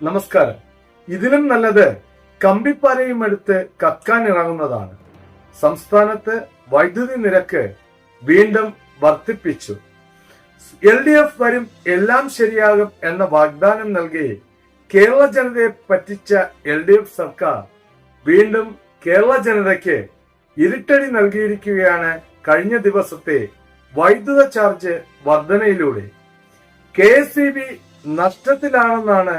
നമസ്കാരം. ഇതിലും നല്ലത് കമ്പിപ്പാരയും എടുത്ത് കക്കാൻ ഇറങ്ങുന്നതാണ്. സംസ്ഥാനത്ത് വൈദ്യുതി നിരക്ക് വീണ്ടും വർദ്ധിപ്പിച്ചു. എൽ ഡി എഫ് വരും എല്ലാം ശരിയാകും എന്ന വാഗ്ദാനം നൽകി കേരള ജനതയെ പറ്റിച്ച എൽ ഡി എഫ് സർക്കാർ വീണ്ടും കേരള ജനതയ്ക്ക് ഇരുട്ടടി നൽകിയിരിക്കുകയാണ് കഴിഞ്ഞ ദിവസത്തെ വൈദ്യുത ചാർജ് വർധനയിലൂടെ. കെ എസ് ബി നഷ്ടത്തിലാണെന്നാണ്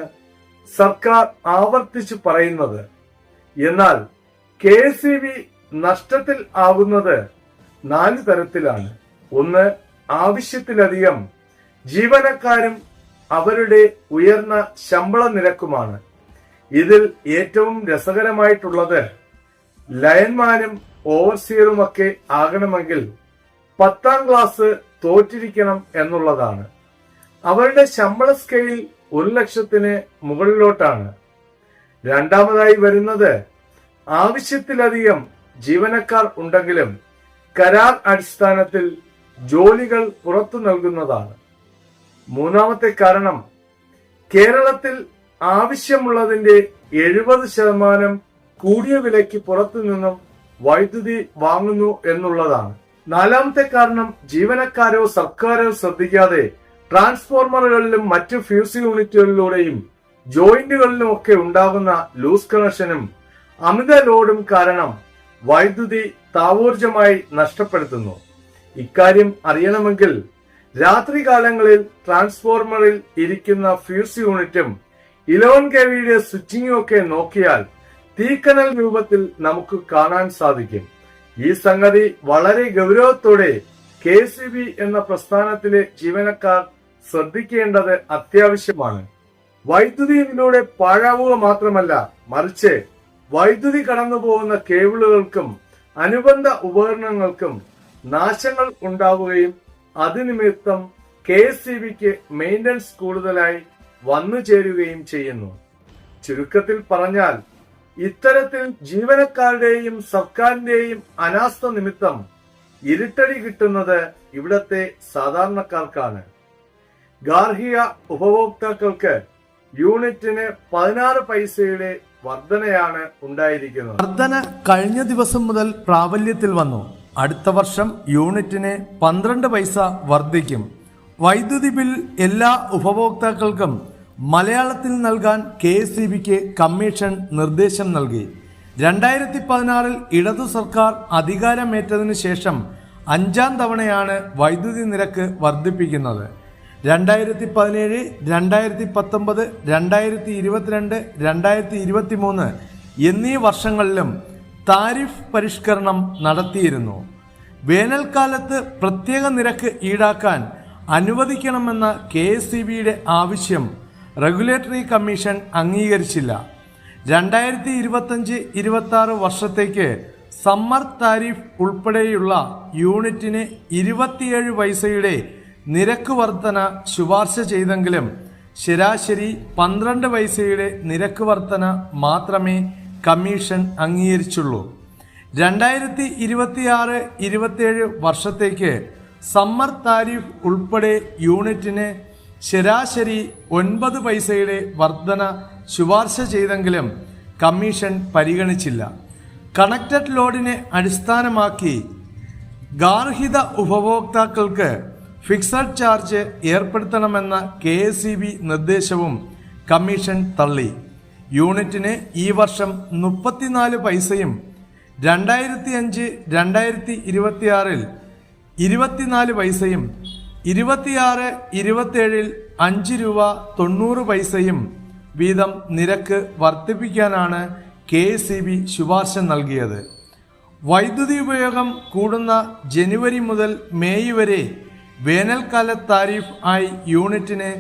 സർക്കാർ ആവർത്തിച്ചു പറയുന്നത് എന്നാൽ കെ സി ബി നഷ്ടത്തിൽ ആവുന്നത് നാല് തരത്തിലാണ്. ഒന്ന് ആവശ്യത്തിലധികം ജീവനക്കാരും അവരുടെ ഉയർന്ന ശമ്പള നിരക്കുമാണ്. ഇതിൽ ഏറ്റവും രസകരമായിട്ടുള്ളത് ലയന്മാരും ഓവർസിയറുമൊക്കെ ആകണമെങ്കിൽ പത്താം ക്ലാസ് തോറ്റിരിക്കണം എന്നുള്ളതാണ്. അവരുടെ ശമ്പള സ്കെയിൽ ഒരു ലക്ഷത്തിന് മുകളിലോട്ടാണ്. രണ്ടാമതായി വരുന്നത് ആവശ്യത്തിലധികം ജീവനക്കാർ ഉണ്ടെങ്കിലും കരാർ അടിസ്ഥാനത്തിൽ ജോലികൾ പുറത്തു നൽകുന്നതാണ്. മൂന്നാമത്തെ കാരണം കേരളത്തിൽ ആവശ്യമുള്ളതിന്റെ എഴുപത് ശതമാനം കൂടിയ വിലയ്ക്ക് പുറത്തു നിന്നും വൈദ്യുതി വാങ്ങുന്നു എന്നുള്ളതാണ്. നാലാമത്തെ കാരണം ജീവനക്കാരോ സർക്കാരോ ശ്രദ്ധിക്കാതെ ട്രാൻസ്ഫോർമറുകളിലും മറ്റ് ഫ്യൂസ് യൂണിറ്റുകളിലൂടെയും ജോയിന്റുകളിലും ഒക്കെ ഉണ്ടാകുന്ന ലൂസ് കണക്ഷനും അമിത ലോഡും കാരണം വൈദ്യുതി താവൂർജമായി നഷ്ടപ്പെടുത്തുന്നു. ഇക്കാര്യം അറിയണമെങ്കിൽ രാത്രികാലങ്ങളിൽ ട്രാൻസ്ഫോർമറിൽ ഇരിക്കുന്ന ഫ്യൂസ് യൂണിറ്റും ഇലവൻ കെ വിയുടെ സ്വിച്ചിങ്ങും ഒക്കെ നോക്കിയാൽ തീക്കനൽ രൂപത്തിൽ നമുക്ക് കാണാൻ സാധിക്കും. ഈ സംഗതി വളരെ ഗൗരവത്തോടെ കെ എന്ന പ്രസ്ഥാനത്തിലെ ജീവനക്കാർ ശ്രദ്ധിക്കേണ്ടത് അത്യാവശ്യമാണ്. വൈദ്യുതി ഇതിലൂടെ പാഴാവുക മാത്രമല്ല മറിച്ച് വൈദ്യുതി കടന്നു പോകുന്ന കേബിളുകൾക്കും അനുബന്ധ ഉപകരണങ്ങൾക്കും നാശങ്ങൾ ഉണ്ടാവുകയും അതിനിമിത്തം കെ എസ് സി ബിക്ക് മെയിന്റനൻസ് കൂടുതലായി വന്നു ചേരുകയും ചെയ്യുന്നു. ചുരുക്കത്തിൽ പറഞ്ഞാൽ ഇത്തരത്തിൽ ജീവനക്കാരുടെയും സർക്കാരിന്റെയും അനാസ്ഥ നിമിത്തം ഇരുട്ടടി കിട്ടുന്നത് ഇവിടത്തെ സാധാരണക്കാർക്കാണ്. ഗാർഹിക ഉപഭോക്താക്കൾക്ക് യൂണിറ്റിന് പതിനാറ് പൈസയുടെ വർധനയാണ് ഉണ്ടായിരിക്കുന്നത്. വർധന കഴിഞ്ഞ ദിവസം മുതൽ പ്രാബല്യത്തിൽ വന്നു. അടുത്ത വർഷം യൂണിറ്റിന് പന്ത്രണ്ട് പൈസ വർദ്ധിക്കും. വൈദ്യുതി ബിൽ എല്ലാ ഉപഭോക്താക്കൾക്കും മലയാളത്തിൽ നൽകാൻ കെ എസ് ബിക്ക് കമ്മീഷൻ നിർദ്ദേശം നൽകി. രണ്ടായിരത്തി പതിനാറിൽ ഇടതു സർക്കാർ അധികാരമേറ്റതിനു ശേഷം അഞ്ചാം തവണയാണ് വൈദ്യുതി നിരക്ക് വർദ്ധിപ്പിക്കുന്നത്. രണ്ടായിരത്തി പതിനേഴ് രണ്ടായിരത്തി പത്തൊമ്പത് രണ്ടായിരത്തി ഇരുപത്തിരണ്ട് രണ്ടായിരത്തി ഇരുപത്തി മൂന്ന് എന്നീ വർഷങ്ങളിലും താരിഫ് പരിഷ്കരണം നടത്തിയിരുന്നു. വേനൽക്കാലത്ത് പ്രത്യേക നിരക്ക് ഈടാക്കാൻ അനുവദിക്കണമെന്ന കെ എസ് സി ബിയുടെ ആവശ്യം റെഗുലേറ്ററി കമ്മീഷൻ അംഗീകരിച്ചില്ല. രണ്ടായിരത്തി ഇരുപത്തഞ്ച് ഇരുപത്തി ആറ് വർഷത്തേക്ക് സമ്മർ താരിഫ് ഉൾപ്പെടെയുള്ള യൂണിറ്റിന് ഇരുപത്തിയേഴ് പൈസയുടെ നിരക്ക് വർധന ശുപാർശ ചെയ്തെങ്കിലും ശരാശരി പന്ത്രണ്ട് പൈസയുടെ നിരക്ക് വർധന മാത്രമേ കമ്മീഷൻ അംഗീകരിച്ചുള്ളൂ. രണ്ടായിരത്തി ഇരുപത്തിയാറ് ഇരുപത്തിയേഴ് വർഷത്തേക്ക് സമ്മർ താരിഫ് ഉൾപ്പെടെ യൂണിറ്റിന് ശരാശരി ഒൻപത് പൈസയുടെ വർധന ശുപാർശ ചെയ്തെങ്കിലും കമ്മീഷൻ പരിഗണിച്ചില്ല. കണക്റ്റഡ് ലോഡിനെ അടിസ്ഥാനമാക്കി ഗാർഹിത ഉപഭോക്താക്കൾക്ക് ഫിക്സഡ് ചാർജ് ഏർപ്പെടുത്തണമെന്ന കെ എസ് നിർദ്ദേശവും കമ്മീഷൻ തള്ളി. യൂണിറ്റിന് ഈ വർഷം മുപ്പത്തിനാല് പൈസയും രണ്ടായിരത്തി അഞ്ച് രണ്ടായിരത്തി ഇരുപത്തിയാറിൽ ഇരുപത്തിനാല് പൈസയും ഇരുപത്തിയാറ് ഇരുപത്തിയേഴിൽ അഞ്ച് രൂപ തൊണ്ണൂറ് പൈസയും വീതം നിരക്ക് വർദ്ധിപ്പിക്കാനാണ് കെ സി ബി ശുപാർശ നൽകിയത്. വൈദ്യുതി ഉപയോഗം കൂടുന്ന ജനുവരി മുതൽ മേയ് വരെ വേനൽക്കാല താരിഫ് ആയി യൂണിറ്റിന്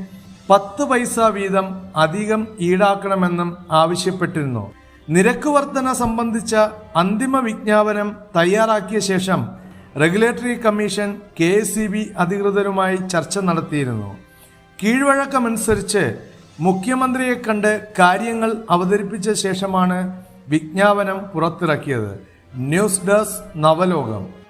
പത്ത് പൈസ വീതം അധികം ഈടാക്കണമെന്നും ആവശ്യപ്പെട്ടിരുന്നു. നിരക്ക് വർധന സംബന്ധിച്ച അന്തിമ വിജ്ഞാപനം തയ്യാറാക്കിയ ശേഷം റെഗുലേറ്ററി കമ്മീഷൻ കെ എസ് അധികൃതരുമായി ചർച്ച നടത്തിയിരുന്നു. കീഴ്വഴക്കമനുസരിച്ച് മുഖ്യമന്ത്രിയെ കണ്ട് കാര്യങ്ങൾ അവതരിപ്പിച്ച ശേഷമാണ് വിജ്ഞാപനം പുറത്തിറക്കിയത്. News desk നവലോകം.